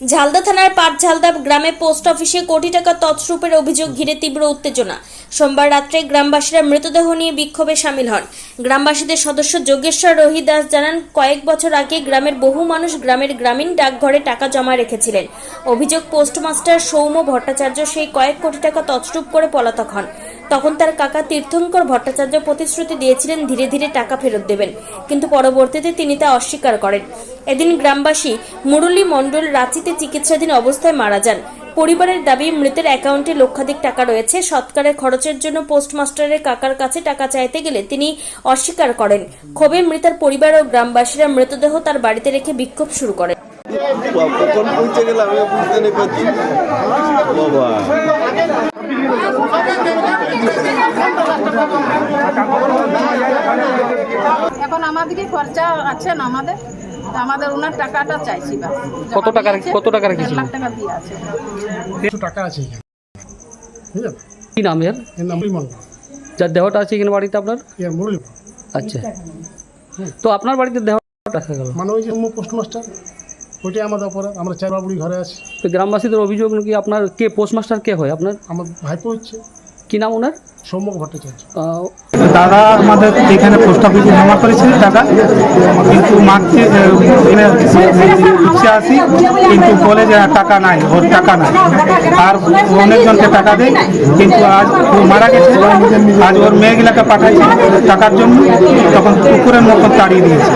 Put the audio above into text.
ঝালদা থানার পাট ঝালদা গ্রামে পোস্ট অফিসে কোটি টাকা তছরূপের অভিযোগ ঘিরে তীব্র উত্তেজনা। সোমবার রাত্রে গ্রামবাসীরা মৃতদেহ নিয়ে বিক্ষোভে সামিল হন। গ্রামবাসীদের সদস্য যোগেশ্বর রোহি দাস জানান, কয়েক বছর আগে গ্রামের বহু মানুষ গ্রামের গ্রামীণ ডাকঘরে টাকা জমা রেখেছিলেন। অভিযোগ, পোস্টমাস্টার সৌম্য ভট্টাচার্য সেই কয়েক কোটি টাকা তছরূপ করে পলাতক হন। তখন তার কাকা তীর্থঙ্কর ভট্টাচার্য প্রতিশ্রুতি দিয়েছিলেন, ধীরে ধীরে টাকা ফেরত দেবেন। কিন্তু পরবর্তীতে তিনি তা অস্বীকার করেন। এদিন গ্রামবাসী মুরলী মণ্ডল রাঁচিতে চিকিৎসাধীন অবস্থায় মারা যান। পরিবারের দাবি মৃতের অ্যাকাউন্টে লক্ষাধিক টাকা রয়েছে। সৎকারের খরচের জন্য পোস্টমাস্টারের কাকার কাছে টাকা চাইতে গেলে তিনি অস্বীকার করেন। ক্ষোভে মৃতার পরিবার ও গ্রামবাসীরা মৃতদেহ তার বাড়িতে রেখে বিক্ষোভ শুরু করেন কখন পৌঁছে গেলাম বুঝতে নেই পারছি। বাবা। এখন আমাদেরকে খরচা আছে না আমাদের? আমাদের ওনার টাকাটা চাইছি কত টাকা কত টাকা রেখেছিল? লাখ টাকা দিয়ে আছে। কিছু টাকা আছে কি নাম এর? এর নাম মন্ডল যার দেহটা আছে এখানে বাড়িতে আপনার? এর মুরলী আচ্ছা। তো আপনার বাড়িতে দেহ দেখা গেল? মানে ওই যে পোস্টমাস্টার ওইটাই আমাদের অপরাধ। আমরা চার বাবুড়ি ঘরে আছি। তো গ্রামবাসীদের অভিযোগ নাকি আপনার কে পোস্টমাস্টার কে হয় আপনার? আমার ভাইপো হচ্ছে। কি নাম ওনার? সৌম্য ভট্টাচার্য। দাদা আমাদের এখানে পোস্ট অফিসে জমা করেছিল টাকা, কিন্তু মাকে ইচ্ছে আসি কিন্তু বলে যে টাকা নাই, ওর টাকা নাই। আর অনেকজনকে টাকা দেয়, কিন্তু আজ ও মারা গেছে, আজ ওর মেয়েগুলাকে পাঠাইছে টাকার জন্য, তখন কুকুরের মতন তাড়িয়ে দিয়েছে।